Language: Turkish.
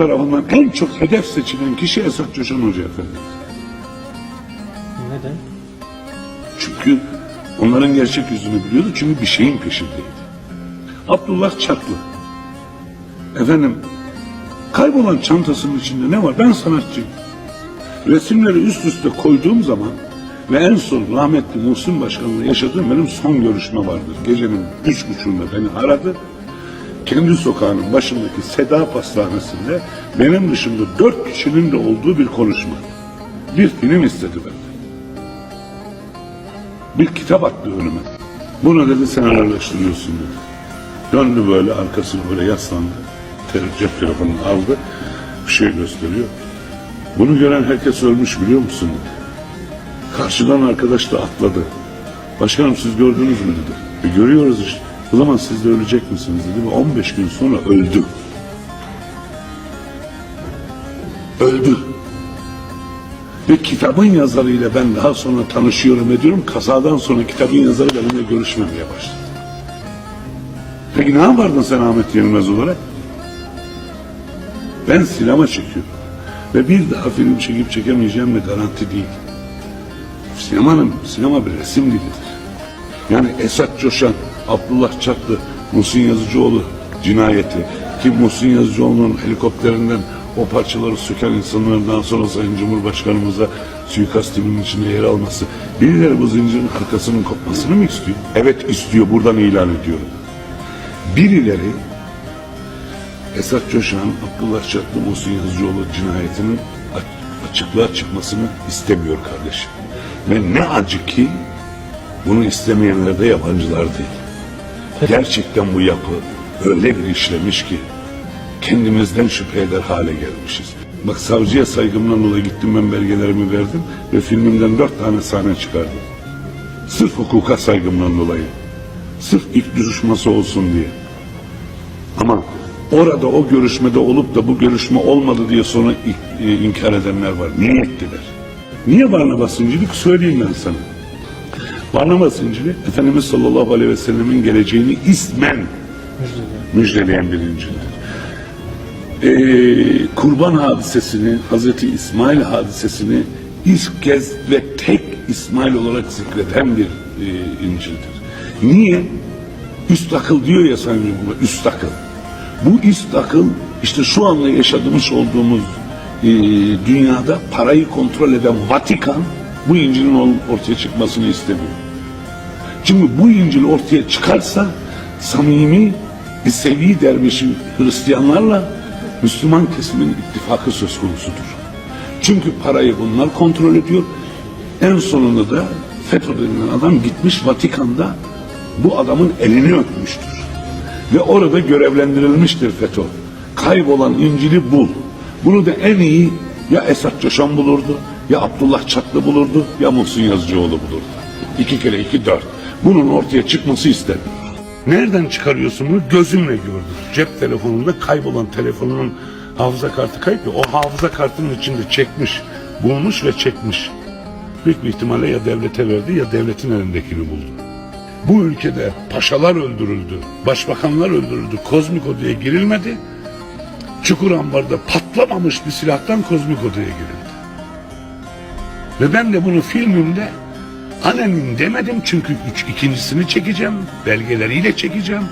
tarafından en çok hedef seçilen kişi Esat Coşan Hoca Efendi. Neden? Çünkü onların gerçek yüzünü biliyordu çünkü bir şeyin peşindeydi. Abdullah Çatlı. Efendim kaybolan çantasının içinde ne var? Ben sanatçıyım. Resimleri üst üste koyduğum zaman ve en son rahmetli Muhsin Başkan'la yaşadığım benim son görüşme vardır. Gecenin üç buçuğunda beni aradı. Kendi sokağının başındaki Seda Pastanesi'nde benim dışında dört kişinin de olduğu bir konuşma. Bir film istedi benden bir kitap attı önüme. Bunu dedi sen ağırlaştırıyorsun dedi. Döndü böyle arkasını böyle yaslandı. Cep telefonunu aldı. Bir şey gösteriyor. Bunu gören herkes ölmüş biliyor musun dedi. Karşıdan arkadaş da atladı. Başkanım siz gördünüz mü dedi. E, görüyoruz işte. O zaman siz de ölecek misiniz dedi ve 15 gün sonra öldü. Öldü. Ve kitabın yazarıyla ben daha sonra tanışıyorum ediyorum. Kazadan sonra kitabın yazarı benimle görüşmemeye başladı. Peki ne yapardın sen Ahmet Yenilmez olarak? Ben sinema çekiyorum. Ve bir daha film çekip çekemeyeceğim de garanti değil. Sinemanın, sinema bir resim dilidir. Yani Esat Coşan, Abdullah Çatlı, Muhsin Yazıcıoğlu cinayeti ki Muhsin Yazıcıoğlu'nun helikopterinden o parçaları söken insanlardan sonra Sayın Cumhurbaşkanımıza suikastinin içinde yer alması birileri bu zincirin arkasının kopmasını mı istiyor? Evet istiyor buradan ilan ediyorum. Birileri Esat Coşan, Abdullah Çatlı, Muhsin Yazıcıoğlu cinayetinin açıklığa çıkmasını istemiyor kardeşim. Ve ne acı ki bunu istemeyenler de yabancılar değil. Gerçekten bu yapı öyle bir işlemiş ki kendimizden şüphe eder hale gelmişiz. Bak savcıya saygımdan dolayı gittim ben belgelerimi verdim ve filmimden dört tane sahne çıkardım. Sırf hukuka saygımdan dolayı. Sırf ilk duruşması olsun diye. Ama orada o görüşmede olup da bu görüşme olmadı diye sonra e, inkar edenler var. Niye ettiler? Niye Barnabas söyleyeyim ben sana. Barnabas zinciri Efendimiz sallallahu aleyhi ve sellemin geleceğini ismen müjdeleyen bir İncil'dir. Ee, kurban hadisesini, Hazreti İsmail hadisesini ilk kez ve tek İsmail olarak zikreden bir e, İncil'dir. Niye? Üst akıl diyor ya Sayın Cumhurbaşkanı, üst akıl. Bu üst akıl işte şu anda yaşadığımız olduğumuz e, dünyada parayı kontrol eden Vatikan bu İncil'in ortaya çıkmasını istemiyor. Çünkü bu İncil ortaya çıkarsa samimi bir sevi dervişi Hristiyanlarla Müslüman kesimin ittifakı söz konusudur. Çünkü parayı bunlar kontrol ediyor. En sonunda da FETÖ denilen adam gitmiş Vatikan'da bu adamın elini öpmüştür. Ve orada görevlendirilmiştir FETÖ. Kaybolan İncil'i bul. Bunu da en iyi ya Esat Coşan bulurdu, ya Abdullah Çatlı bulurdu, ya Muhsin Yazıcıoğlu bulurdu. İki kere iki dört. Bunun ortaya çıkması istemiyor. Nereden çıkarıyorsun bunu? Gözümle gördüm. Cep telefonunda kaybolan telefonunun hafıza kartı kayıp ya, o hafıza kartının içinde çekmiş, bulmuş ve çekmiş. Büyük bir ihtimalle ya devlete verdi ya devletin elindekini buldu. Bu ülkede paşalar öldürüldü, başbakanlar öldürüldü, kozmik odaya girilmedi. Çukur ambarda patlamamış bir silahtan kozmik odaya girildi. Ve ben de bunu filmimde Annenin demedim. Çünkü üç, ikincisini çekeceğim, belgeleriyle çekeceğim